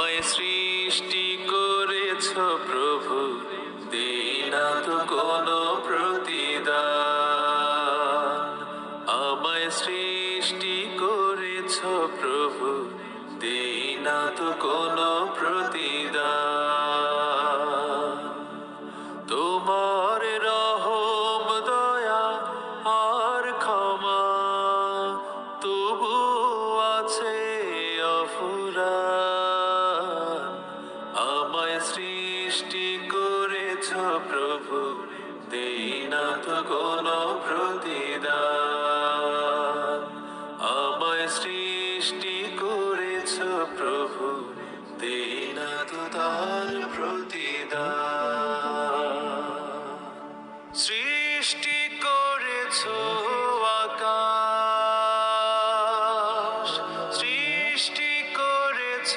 সৃষ্টি করেছ প্রভু দিনা তো কোনো প্রতিদান। আমায় সৃষ্টি করেছ প্রভু দিনা তো কোনো সৃষ্টি করেছ প্রভু, দেই না তো প্রতিদান। আমায় সৃষ্টি করেছ প্রভু, দেই না তো তার প্রতিদান। সৃষ্টি করেছ আকাশ, সৃষ্টি করেছ